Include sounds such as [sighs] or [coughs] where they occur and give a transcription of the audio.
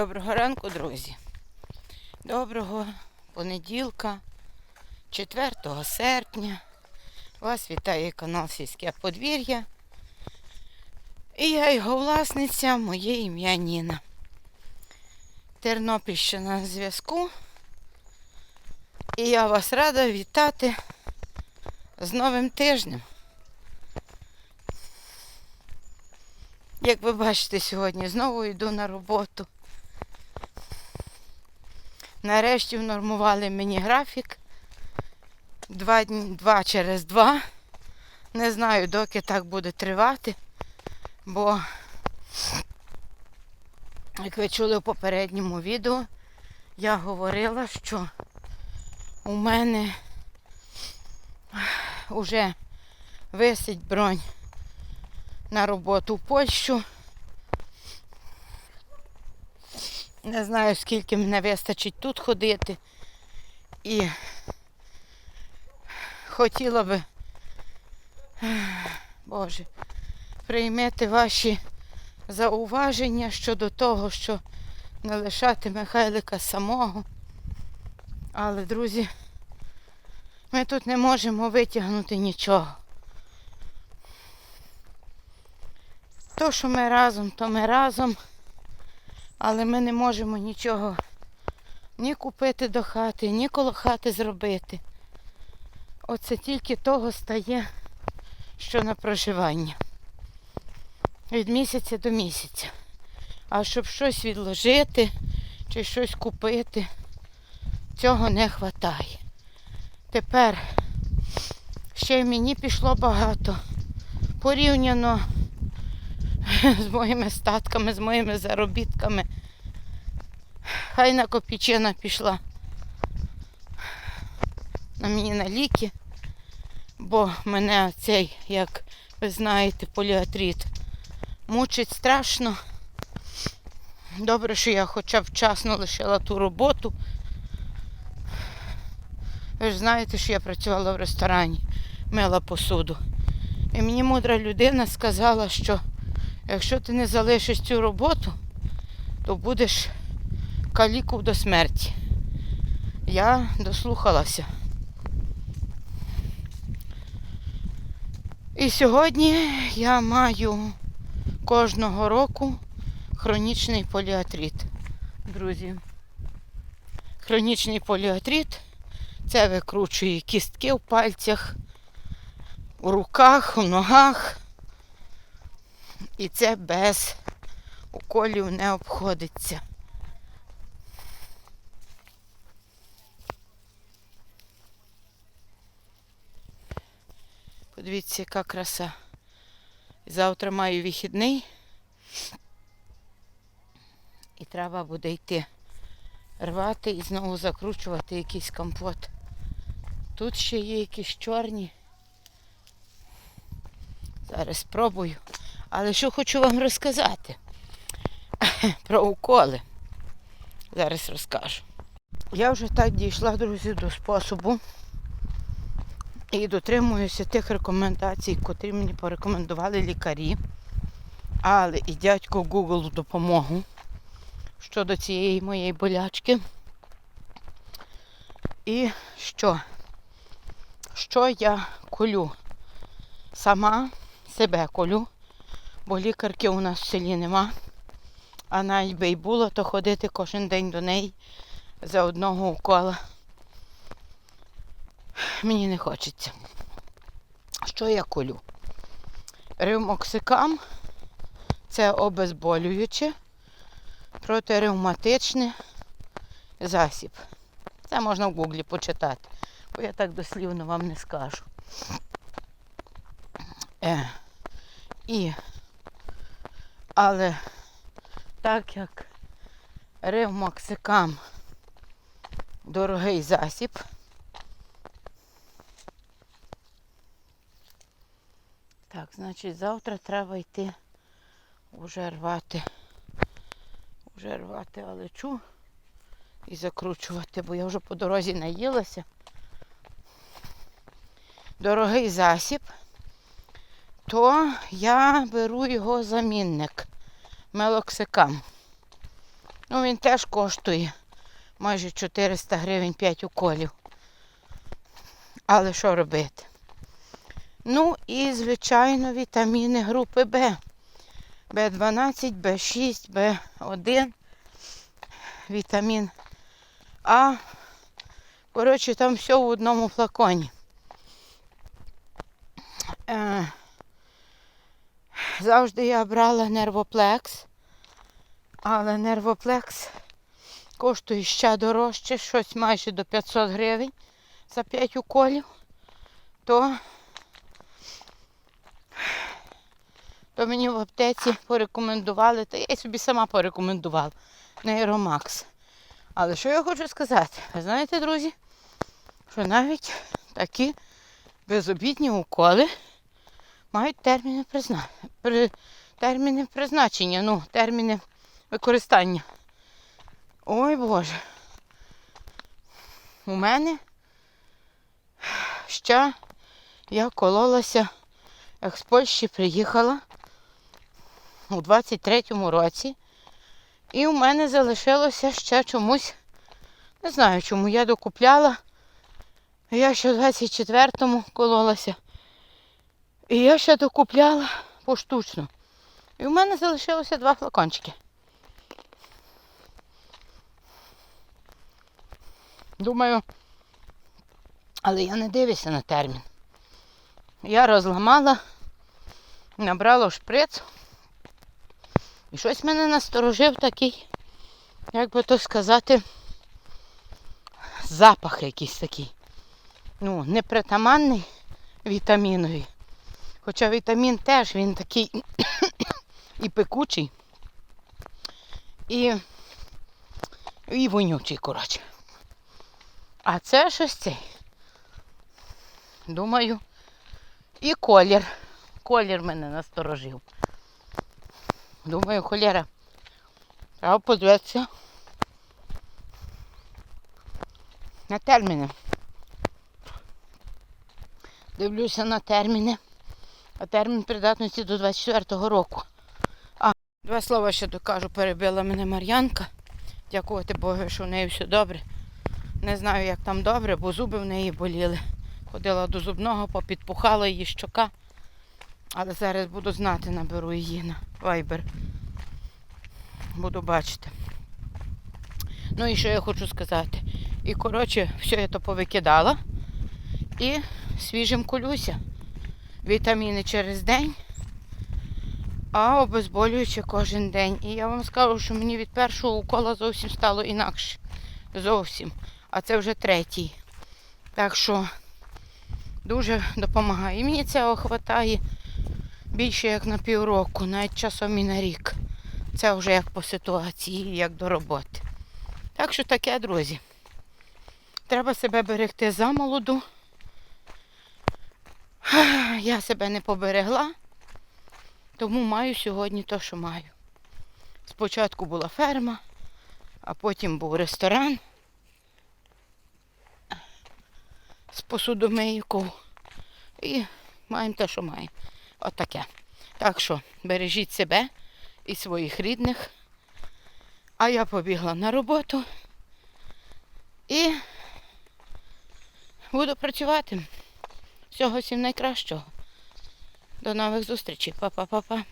Доброго ранку, друзі. Доброго понеділка, 4 серпня. Вас вітає канал Сільське подвір'я. І я його власниця, моє ім'я Ніна. Тернопільщина на зв'язку. І я вас рада вітати з новим тижнем. Як ви бачите, сьогодні знову йду на роботу. Нарешті внормували мені графік. Два, дні, два через два. Не знаю, доки так буде тривати, бо, як ви чули в попередньому відео, я говорила, що у мене вже висить бронь на роботу в Польщу. Не знаю, скільки мене вистачить тут ходити. І хотіла би, Боже, приймете ваші зауваження щодо того, що не лишати Михайлика самого. Але, друзі, ми тут не можемо витягнути нічого. То, що ми разом, то ми разом. Але ми не можемо нічого ні купити до хати, ні коло хати зробити. Оце тільки того стає, що на проживання. Від місяця до місяця. А щоб щось відложити чи щось купити, цього не вистачає. Тепер ще й мені пішло багато. Порівняно [laughs] з моїми статками, з моїми заробітками. Хай на копійчина пішла на мені на ліки, бо мене цей, як ви знаєте, поліатрит мучить страшно. Добре, що я хоча б вчасно лишила ту роботу. Ви ж знаєте, що я працювала в ресторані, мила посуду. І мені мудра людина сказала, що Якщо ти не залишиш цю роботу, то будеш каліков до смерті. Я дослухалася. І сьогодні я маю кожного року хронічний поліатрит. Друзі, хронічний поліатрит це викручує кістки в пальцях, у руках, у ногах. І це без уколів не обходиться. Подивіться, яка краса. Завтра маю вихідний. І треба буде йти рвати і знову закручувати якийсь компот. Тут ще є якісь чорні. Зараз спробую. Але що хочу вам розказати [laughs] про уколи. Зараз розкажу. Я вже так дійшла, друзі, до способу і дотримуюся тих рекомендацій, котрі мені порекомендували лікарі. Але і дядько Google допомогу щодо цієї моєї болячки. І що? Що я колю? Сама себе колю бо лікарки у нас в селі нема. А навіть би й було, то ходити кожен день до неї за одного укола. Мені не хочеться. Що я колю? Ревмоксикам це обезболююче, протиревматичний засіб. Це можна в гуглі почитати, бо я так дослівно вам не скажу. Е, І але так як ревмоксикам дорогий засіб, так, значить завтра треба йти уже рвати, уже рвати алечу і закручувати, бо я вже по дорозі наїлася. Дорогий засіб то я беру його замінник мелоксикам. Ну він теж коштує майже 400 гривень 5 уколів. Але що робити? Ну і, звичайно, вітаміни групи Б. Б12, Б6, Б1, вітамін А. Коротше, там все в одному флаконі. Е, завжди я брала нервоплекс, але нервоплекс коштує ще дорожче, щось майже до 500 гривень за 5 уколів, то, то мені в аптеці порекомендували, та я собі сама порекомендувала Нейромакс. Але що я хочу сказати? Ви знаєте, друзі, що навіть такі безобідні уколи мають терміни призна... терміни призначення, ну, терміни використання. Ой Боже. У мене ще я кололася, як з Польщі приїхала у 23-му році. І у мене залишилося ще чомусь, не знаю чому, я докупляла. Я ще в 24-му кололася. І я ще докупляла поштучно. І в мене залишилося два флакончики. Думаю, але я не дивлюся на термін. Я розламала, набрала шприц. І щось мене насторожив такий, як би то сказати, запах якийсь такий. Ну, непритаманний вітаміновий. Хоча вітамін теж він такий [coughs] і пекучий, і, і вонючий, коротше. А це щось цей. Думаю, і колір. Колір мене насторожив. Думаю, холєра. Треба подивитися. На терміни. Дивлюся на терміни. А термін придатності до 24-го року. А, два слова ще докажу, перебила мене Мар'янка. Дякувати Богу, що в неї все добре. Не знаю, як там добре, бо зуби в неї боліли. Ходила до зубного, попідпухала її щока. Але зараз буду знати, наберу її на Viber. Буду бачити. Ну і що я хочу сказати. І коротше, все я то повикидала. І свіжим колюся. Вітаміни через день, а обезболюючи кожен день. І я вам скажу, що мені від першого укола зовсім стало інакше. Зовсім. А це вже третій. Так що дуже допомагає. І мені цього вистачає більше як на півроку, навіть часом і на рік. Це вже як по ситуації, як до роботи. Так що таке, друзі. Треба себе берегти за молоду. [sighs] Я себе не поберегла, тому маю сьогодні те, що маю. Спочатку була ферма, а потім був ресторан з посудомийкою. І маємо те, що маємо. Отаке. Так що бережіть себе і своїх рідних. А я побігла на роботу і буду працювати. Всього всім найкращого. До нових зустрічей. Па-па-па-па.